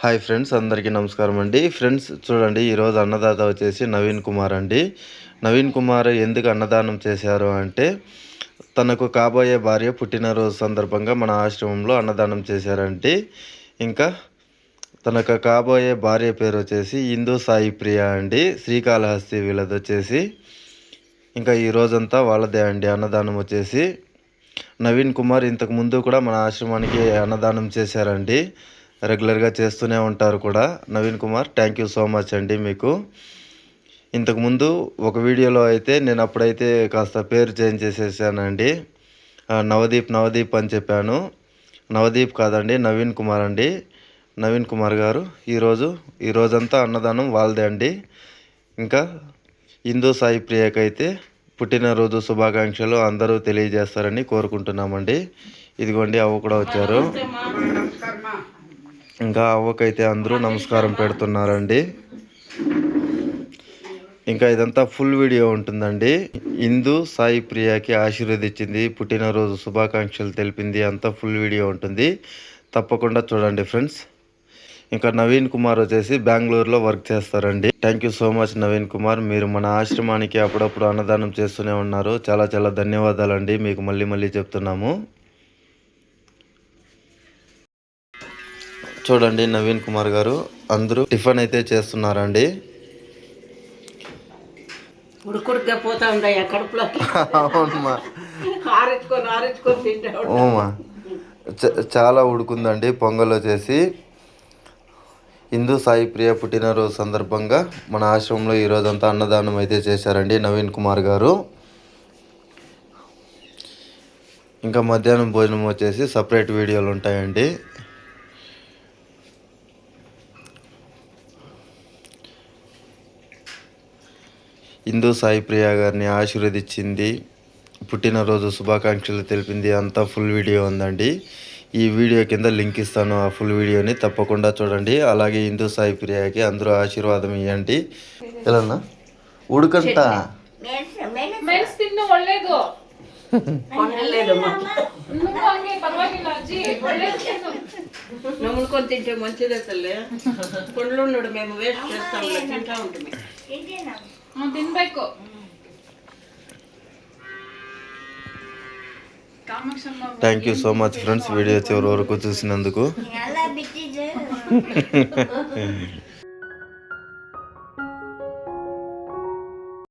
Hi friends అందరికీ నమస్కారం అండి. ఫ్రెండ్స్ చూడండి ఈరోజు అన్నదాత వచ్చేసి నవీన్ కుమార్ అండి. నవీన్ కుమార్ ఎందుకు అన్నదానం చేశారు అంటే తనకు కాబోయే భార్య పుట్టినరోజు సందర్భంగా మన ఆశ్రమంలో అన్నదానం చేశారండి. ఇంకా తనకు కాబోయే భార్య పేరు వచ్చేసి ఇందు సాయి ప్రియ అండి. శ్రీకాళహస్తి వీళ్ళది వచ్చేసి ఇంకా ఈ రోజంతా వాళ్ళదే అండి అన్నదానం వచ్చేసి. నవీన్ కుమార్ ఇంతకు ముందు కూడా మన ఆశ్రమానికి అన్నదానం చేశారండి. రెగ్యులర్గా చేస్తూనే ఉంటారు కూడా. Naveen Kumar thank you so much అండి మీకు. ఇంతకుముందు ఒక వీడియోలో అయితే నేను అప్పుడైతే కాస్త పేరు చేంజ్ చేసేసానండి. నవదీప్ నవదీప్ అని చెప్పాను. నవదీప్ కాదండి నవీన్ కుమార్ అండి. నవీన్ కుమార్ గారు ఈరోజు ఈ రోజంతా అన్నదానం వాళ్ళదే అండి. ఇంకా హిందూ సాయి ప్రియకైతే పుట్టినరోజు శుభాకాంక్షలు అందరూ తెలియజేస్తారని కోరుకుంటున్నామండి. ఇదిగోండి అవ్వ కూడా వచ్చారు. ఇంకా అవ్వకైతే అందరూ నమస్కారం పెడుతున్నారండి. ఇంకా ఇదంతా ఫుల్ వీడియో ఉంటుందండి. హిందూ సాయి ప్రియాకి ఆశీర్వదించింది పుట్టినరోజు శుభాకాంక్షలు తెలిపింది అంతా ఫుల్ వీడియో ఉంటుంది. తప్పకుండా చూడండి ఫ్రెండ్స్. ఇంకా నవీన్ కుమార్ వచ్చేసి బెంగళూరులో వర్క్ చేస్తారండి. Thank you so much Naveen Kumar. మీరు మన ఆశ్రమానికి అప్పుడప్పుడు అన్నదానం చేస్తూనే ఉన్నారు. చాలా చాలా ధన్యవాదాలండి. మీకు మళ్ళీ మళ్ళీ చెప్తున్నాము. చూడండి నవీన్ కుమార్ గారు. అందరూ టిఫిన్ అయితే చేస్తున్నారండి. ఉడుకుడుగా పోతా ఉండయా కడుపులో అవునమ్మా. చాలా ఉడుకుందండి పొంగల్ వచ్చేసి హిందూ సాయి ప్రియ పుట్టినరోజు సందర్భంగా మన ఆశ్రమంలో ఈ రోజంతా అన్నదానం అయితే చేశారండి నవీన్ కుమార్ గారు. ఇంకా మధ్యాహ్నం భోజనం వచ్చేసి సపరేట్ వీడియోలు ఉంటాయండి. ఇందు సాయి ప్రియ గారిని ఆశీర్వదించింది. పుట్టినరోజు శుభాకాంక్షలు తెలిపింది. అంతా ఫుల్ వీడియో ఉందండి. ఈ వీడియో కింద లింక్ ఇస్తాను. ఆ ఫుల్ వీడియోని తప్పకుండా చూడండి. అలాగే హిందూ సాయి ప్రియాకి అందరూ ఆశీర్వాదం ఇవ్వండి ఎలా ఉడుకంట నమ్ముకొని తింటే మంచిదే తల్లి. కొండలు మేము వేస్ట్ చేస్తాం. తింటా ఉంటుంది ತಿನ್ಬೇಕು Kamakshamma thank you so much friends video చివరి వరకు చూసినందుకు ಎಲ್ಲ ಬಿಟ್ಟಿದ್ದು